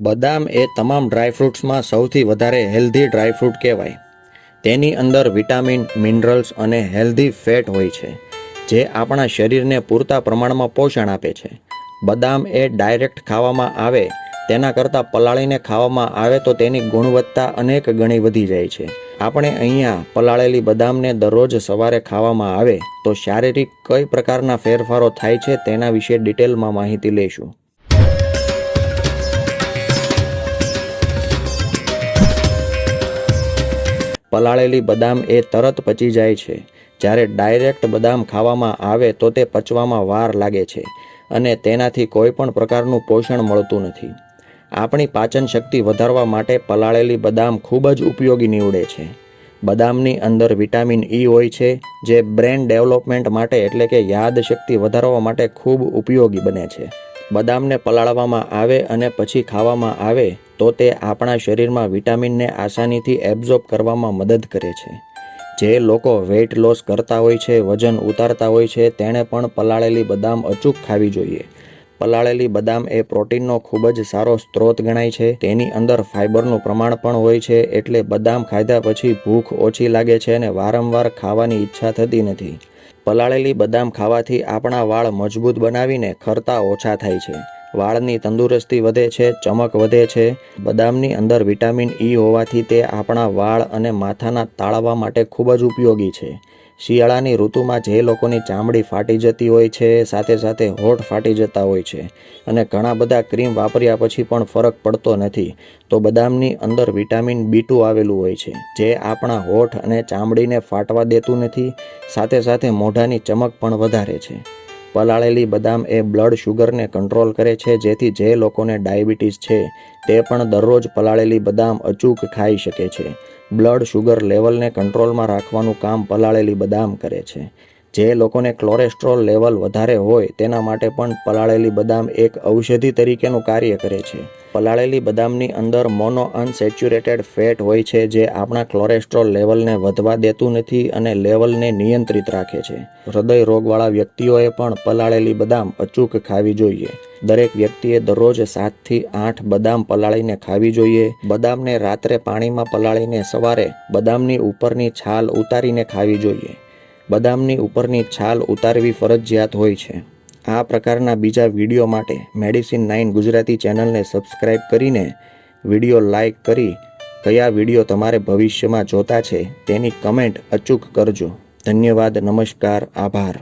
બદામ એ તમામ ડ્રાયફ્રૂટ્સમાં સૌથી વધારે હેલ્ધી ડ્રાયફ્રૂટ કહેવાય. તેની અંદર વિટામિન મિનરલ્સ અને હેલ્ધી ફેટ હોય છે, જે આપણા શરીરને પૂરતા પ્રમાણમાં પોષણ આપે છે. બદામ એ ડાયરેક્ટ ખાવામાં આવે, તેના કરતાં પલાળીને ખાવામાં આવે તો તેની ગુણવત્તા અનેક ગણી વધી જાય છે. આપણે અહીંયા પલાળેલી બદામને દરરોજ સવારે ખાવામાં આવે તો શારીરિક કઈ પ્રકારના ફેરફારો થાય છે તેના વિશે ડિટેલમાં માહિતી લઈશું. પલાળેલી બદામ એ તરત પચી જાય છે. જ્યારે ડાયરેક્ટ બદામ ખાવામાં આવે તો તે પચવામાં વાર લાગે છે અને તેનાથી કોઈ પણ પ્રકારનું પોષણ મળતું નથી. આપણી પાચન શક્તિ વધારવા માટે પલાળેલી બદામ ખૂબ જ ઉપયોગી નીવડે છે. બદામની અંદર વિટામિન ઈ હોય છે, જે બ્રેન ડેવલપમેન્ટ માટે એટલે કે યાદશક્તિ વધારવા માટે ખૂબ ઉપયોગી બને છે. બદામને પલાળવામાં આવે અને પછી ખાવામાં આવે, તો તે આપણા શરીરમાં વિટામિનને આસાનીથી એબ્ઝોર્બ કરવામાં મદદ કરે છે. જે લોકો વેઇટ લોસ કરતા હોય છે, વજન ઉતારતા હોય છે, તેણે પણ પલાળેલી બદામ અચૂક ખાવી જોઈએ. પલાળેલી બદામ એ પ્રોટીનનો ખૂબ જ સારો સ્ત્રોત ગણાય છે. તેની અંદર ફાઇબરનું પ્રમાણ પણ હોય છે, એટલે બદામ ખાધા પછી ભૂખ ઓછી લાગે છે અને વારંવાર ખાવાની ઈચ્છા થતી નથી. પલાળેલી બદામ ખાવાથી આપણા વાળ મજબૂત બનાવીને ખરતા ઓછા થાય છે. વાળની તંદુરસ્તી વધે છે, ચમક વધે છે. બદામની અંદર વિટામિન ઈ હોવાથી તે આપણા વાળ અને માથાના તાળવા માટે ખૂબ જ ઉપયોગી છે. શિયાળાની ઋતુમાં જે લોકોની ચામડી ફાટી જતી હોય છે, સાથે સાથે હોઠ ફાટી જતા હોય છે અને ઘણા બધા ક્રીમ વાપર્યા પછી પણ ફરક પડતો નથી, તો બદામની અંદર વિટામિન બી આવેલું હોય છે, જે આપણા હોઠ અને ચામડીને ફાટવા દેતું નથી, સાથે સાથે મોઢાની ચમક પણ વધારે છે. પલાળેલી બદામ એ બ્લડ શુગરને કંટ્રોલ કરે છે, જેથી જે લોકોને ડાયાબિટીસ છે, તે પણ દરરોજ પલાળેલી બદામ અચૂક ખાઈ શકે છે. બ્લડ શુગર લેવલને કંટ્રોલમાં રાખવાનું કામ પલાળેલી બદામ કરે છે. જે લોકોને કોલેસ્ટ્રોલ લેવલ વધારે હોય તેના માટે પણ પલાળેલી બદામ એક ઔષધિ તરીકેનું કાર્ય કરે છે. પલાળેલી બદામની અંદર મોનો અનસેચ્યુરેટેડ ફેટ હોય છે જે આપણા કોલેસ્ટ્રોલ લેવલને વધવા દેતું નથી અને લેવલને નિયંત્રિત રાખે છે. હૃદય રોગવાળા વ્યક્તિઓએ પણ પલાળેલી બદામ અચૂક ખાવી જોઈએ. દરેક વ્યક્તિએ દરરોજ સાતથી આઠ બદામ પલાળીને ખાવી જોઈએ. બદામને રાત્રે પાણીમાં પલાળીને સવારે બદામની ઉપરની છાલ ઉતારીને ખાવી જોઈએ. બદામની ઉપરની છાલ ઉતારવી ફરજિયાત હોય છે. આ પ્રકારના બીજા વીડિયો માટે મેડિસિન નાઇન ગુજરાતી ચેનલને સબસ્ક્રાઇબ કરીને વીડિયો લાઇક કરી કયા વીડિયો તમારે ભવિષ્યમાં જોતા છે તેની કમેન્ટ અચૂક કરજો. ધન્યવાદ, નમસ્કાર, આભાર.